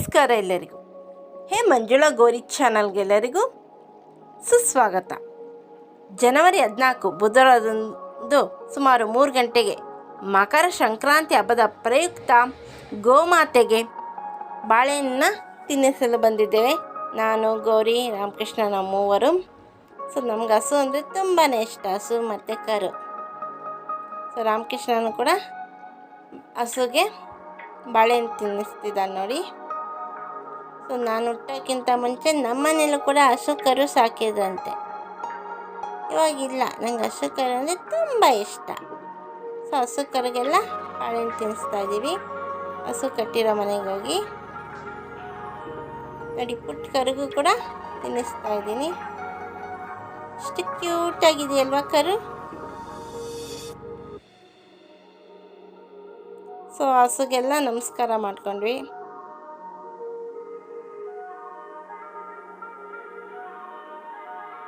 ನಮಸ್ಕಾರ ಎಲ್ಲರಿಗೂ. ಹೇ ಮಂಜುಳಾ ಗೋರಿ ಚಾನಲ್ಗೆಲ್ಲರಿಗೂ ಸುಸ್ವಾಗತ. ಜನವರಿ ಹದಿನಾಲ್ಕು ಬುಧವಾರದಂದು ಸುಮಾರು ಮೂರು ಗಂಟೆಗೆ ಮಕರ ಸಂಕ್ರಾಂತಿ ಹಬ್ಬದ ಪ್ರಯುಕ್ತ ಗೋಮಾತೆಗೆ ಬಾಳೆಹಣ್ಣನ್ನ ತಿನ್ನಿಸಲು ಬಂದಿದ್ದೇವೆ. ನಾನು ಗೌರಿ ರಾಮಕೃಷ್ಣ ನಮ್ಮ ಮೂವರು ಸೊ, ನಮ್ಗೆ ಹಸು ಅಂದರೆ ತುಂಬಾ ಇಷ್ಟ, ಹಸು ಮತ್ತು ಕರು. ಸೊ, ರಾಮಕೃಷ್ಣನು ಕೂಡ ಹಸುಗೆ ಬಾಳೆಹಣ್ಣು ತಿನ್ನಿಸ್ತಿದ್ದಾನೆ ನೋಡಿ. ನಾನು ಹುಟ್ಟೋಕ್ಕಿಂತ ಮುಂಚೆ ನಮ್ಮನೇಲೂ ಕೂಡ ಹಸು ಕರು ಸಾಕಿದ್ರಂತೆ. ಇವಾಗಿಲ್ಲ, ನಂಗೆ ಹಸು ಕರು ಅಂದರೆ ತುಂಬ ಇಷ್ಟ. ಸೊ ಹಸು ಕರುಗೆಲ್ಲ ಬಾಳೆಹಣ್ಣು ತಿನ್ನಿಸ್ತಾ ಇದ್ದೀವಿ. ಹಸು ಕಟ್ಟಿರೋ ಮನೆಗೆ ಹೋಗಿ. ನೋಡಿ, ಪುಟ್ಟ ಕರುಗೂ ಕೂಡ ತಿನ್ನಿಸ್ತಾ ಇದ್ದೀನಿ. ಎಷ್ಟು ಕ್ಯೂಟಾಗಿದೆಯಲ್ವಾ ಕರು? ಸೊ ಹಸುಗೆಲ್ಲ ನಮಸ್ಕಾರ ಮಾಡ್ಕೊಂಡ್ವಿ.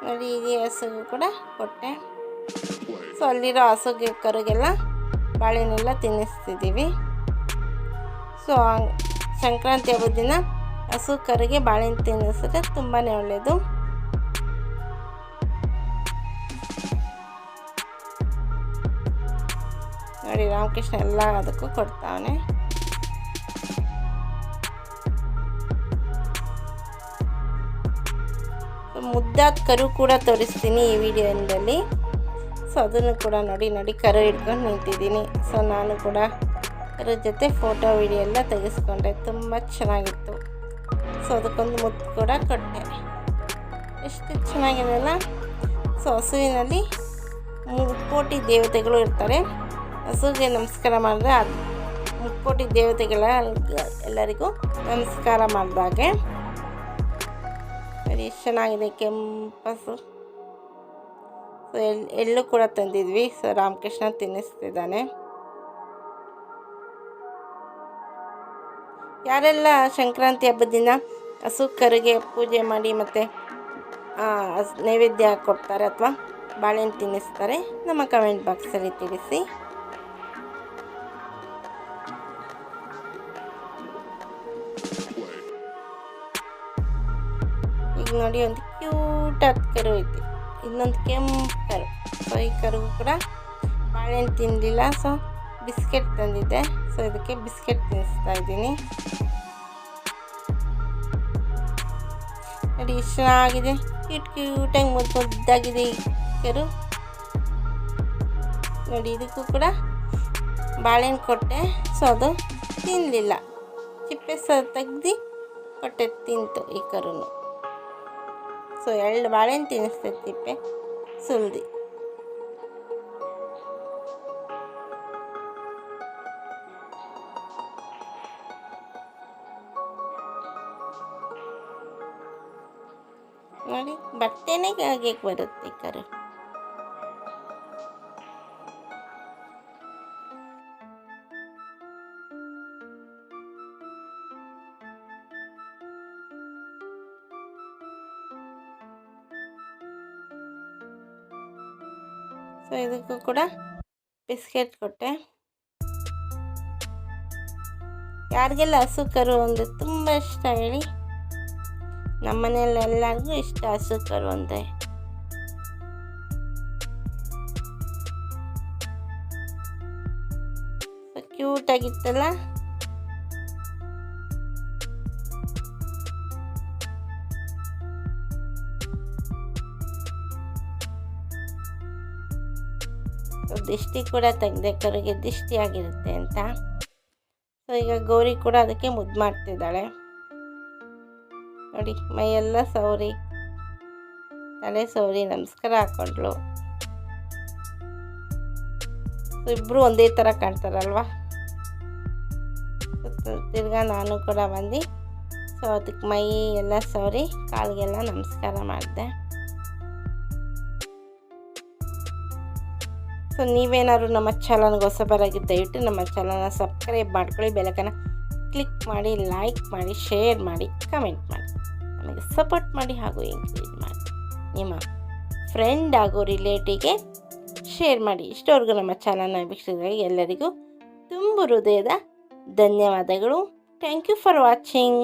ನೋಡಿ, ಈ ಹಸುಗೂ ಕೂಡ ಕೊಟ್ಟೆ ಸೊ ಅಲ್ಲಿರೋ ಹಸುಗೆ ಕರುಗೆಲ್ಲ ಬಾಳೆನೆಲ್ಲ ತಿನ್ನಿಸ್ತಿದ್ದೀವಿ. ಸೊ ಸಂಕ್ರಾಂತಿ ಹಬ್ಬದ ದಿನ ಹಸು ಕರುಗೆ ಬಾಳೆಹಣ್ಣು ತಿನ್ನಿಸಿದ್ರೆ ತುಂಬಾ ಒಳ್ಳೆಯದು ನೋಡಿ, ರಾಮಕೃಷ್ಣ ಎಲ್ಲ ಅದಕ್ಕೂ ಕೊಡ್ತಾವನೆ. ಮುದ್ದಾದ ಕರು ಕೂಡ ತೋರಿಸ್ತೀನಿ ಈ ವಿಡಿಯೋದಲ್ಲಿ. ಸೊ ಅದನ್ನು ಕೂಡ ನೋಡಿ ನೋಡಿ ಕರು ಹಿಡ್ಕೊಂಡು ನಿಂತಿದ್ದೀನಿ. ಸೊ ನಾನು ಕೂಡ ಕರು ಜೊತೆ ಫೋಟೋ ವಿಡಿಯೋ ಎಲ್ಲ ತೆಗೆಸ್ಕೊಂಡೆ. ತುಂಬ ಚೆನ್ನಾಗಿತ್ತು. ಸೊ ಅದಕ್ಕೊಂದು ಮುದ್ದು ಕೂಡ ಕೊಟ್ಟೆ. ಎಷ್ಟು ಚೆನ್ನಾಗಿದೆ ಅಲ್ಲ ಸೊ ಹಸುವಿನಲ್ಲಿ ಮುಕ್ಕೋಟಿ ದೇವತೆಗಳು ಇರ್ತಾರೆ. ಹಸುವಿಗೆ ನಮಸ್ಕಾರ ಮಾಡಿದ್ರೆ ಮುಕ್ಕೋಟಿ ದೇವತೆಗಳ ಎಲ್ಲರಿಗೂ ನಮಸ್ಕಾರ ಮಾಡಿದಾಗೆ ನೋಡಿ ಎಷ್ಟು ಚೆನ್ನಾಗಿದೆ ಕೆಂಪಸು. ಸೊ ಎಳ್ಳು ಎಳ್ಳು ಕೂಡ ತಂದಿದ್ವಿ. ಸೊ ರಾಮಕೃಷ್ಣ ತಿನ್ನಿಸ್ತಿದ್ದಾನೆ. ಯಾರೆಲ್ಲ ಸಂಕ್ರಾಂತಿ ಹಬ್ಬದ ದಿನ ಹಸು ಕರುಗೆ ಪೂಜೆ ಮಾಡಿ ಮತ್ತು ನೈವೇದ್ಯ ಕೊಡ್ತಾರೆ ಅಥವಾ ಬಾಳೆಹಣ್ಣು ತಿನ್ನಿಸ್ತಾರೆ, ನಮ್ಮ ಕಮೆಂಟ್ ಬಾಕ್ಸಲ್ಲಿ ತಿಳಿಸಿ. ಈಗ ನೋಡಿ ಒಂದು ಕ್ಯೂಟಾದ ಕರು ಐತಿ. ಇನ್ನೊಂದು ಕೆಂಪು ಕರು. ಸೊ ಈ ಕರುಗೂ ಕೂಡ ಬಾಳೆಹಣ್ಣು ತಿನ್ನಲಿಲ್ಲ ಸೊ ಬಿಸ್ಕೆಟ್ ತಂದಿದ್ದೆ. ಸೊ ಇದಕ್ಕೆ ಬಿಸ್ಕೆಟ್ ತಿನ್ನಿಸ್ತಾ ಇದ್ದೀನಿ. ನೋಡಿ, ಇಷ್ಟು ಚೆನ್ನಾಗಿದೆ. ಕ್ಯೂಟ್ ಕ್ಯೂಟಾಗಿ ಮುದ್ದು ಮುದ್ದಾಗಿದೆ ಈ ಕರು. ನೋಡಿ, ಇದಕ್ಕೂ ಕೂಡ ಬಾಳೆಹಣ್ಣು ಕೊಟ್ಟೆ. ಸೊ ಅದು ತಿನ್ನಲಿಲ್ಲ ಚಿಪ್ಪೆ ಸ ತೆಗ್ದು ಕೊಟ್ಟೆ ತಿಂತು ಈ ಕರುನು. ಸೊ ಎಳ್ಳು ಬಾಳೆಹಣ್ಣು ತಿನ್ನಿಸ್ತಿರ್ತಿಪ್ಪೆ ಸುಲ್ದಿ ನೋಡಿ ಬಟ್ಟೆನೇ ಹಾಗೆ ಬರುತ್ತೆ ಕರು. ಸೊ ಇದಕ್ಕೂ ಕೂಡ ಬಿಸ್ಕೆಟ್ ಕೊಟ್ಟೆ. ಯಾರಿಗೆಲ್ಲ ಹಸು ಕರು ಅಂದರೆ ತುಂಬ ಇಷ್ಟ ಹೇಳಿ. ನಮ್ಮ ಮನೆಯಲ್ಲಿ ಎಲ್ಲರಿಗೂ ಇಷ್ಟ ಹಸು ಕರು ಅಂದರೆ ಕ್ಯೂಟಾಗಿತ್ತಲ್ಲ ದಿಷ್ಟಿ ಕೂಡ ತೆಗೆದೆ ಕರುಗೆ ದಿಷ್ಟಿಯಾಗಿರುತ್ತೆ ಅಂತ. ಸೊ ಈಗ ಗೌರಿ ಕೂಡ ಅದಕ್ಕೆ ಮುದ್ದು ಮಾಡ್ತಿದ್ದಾಳೆ. ನೋಡಿ, ಮೈಯೆಲ್ಲ ಸೌರಿ ತಲೆ ಸೌರಿ ನಮಸ್ಕಾರ ಹಾಕೊಂಡ್ಳು. ಇಬ್ಬರು ಒಂದೇ ಥರ ಕಾಣ್ತಾರಲ್ವ? ತಿರ್ಗಾ ನಾನು ಕೂಡ ಬಂದು ಸೊ ಅದಕ್ಕೆ ಮೈ ಎಲ್ಲ ಸೌರಿ ಕಾಲಿಗೆಲ್ಲ ನಮಸ್ಕಾರ ಮಾಡಿದೆ. ಸೊ ನೀವೇನಾದ್ರು ನಮ್ಮ ಚಾನಲ್ಗೆ ಹೊಸಬರಾಗಿ ದಯವಿಟ್ಟು ನಮ್ಮ ಚಾನಲ್ನ ಸಬ್ಸ್ಕ್ರೈಬ್ ಮಾಡ್ಕೊಳ್ಳಿ ಬೆಳಕನ್ನು ಕ್ಲಿಕ್ ಮಾಡಿ ಲೈಕ್ ಮಾಡಿ ಶೇರ್ ಮಾಡಿ ಕಮೆಂಟ್ ಮಾಡಿ. ನಮಗೆ ಸಪೋರ್ಟ್ ಮಾಡಿ ಹಾಗೂ ಎಂಕರೇಜ್ ಮಾಡಿ. ನಿಮ್ಮ ಫ್ರೆಂಡ್ ಹಾಗೂ ರಿಲೇಟಿವ್ಗೆ ಶೇರ್ ಮಾಡಿ. ಇಷ್ಟವರೆಗೂ ನಮ್ಮ ಚಾನಲ್ನ ವೀಕ್ಷಿಸಿದಾಗ ಎಲ್ಲರಿಗೂ ತುಂಬ ಹೃದಯದ ಧನ್ಯವಾದಗಳು. Thank you for watching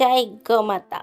Jai Gomata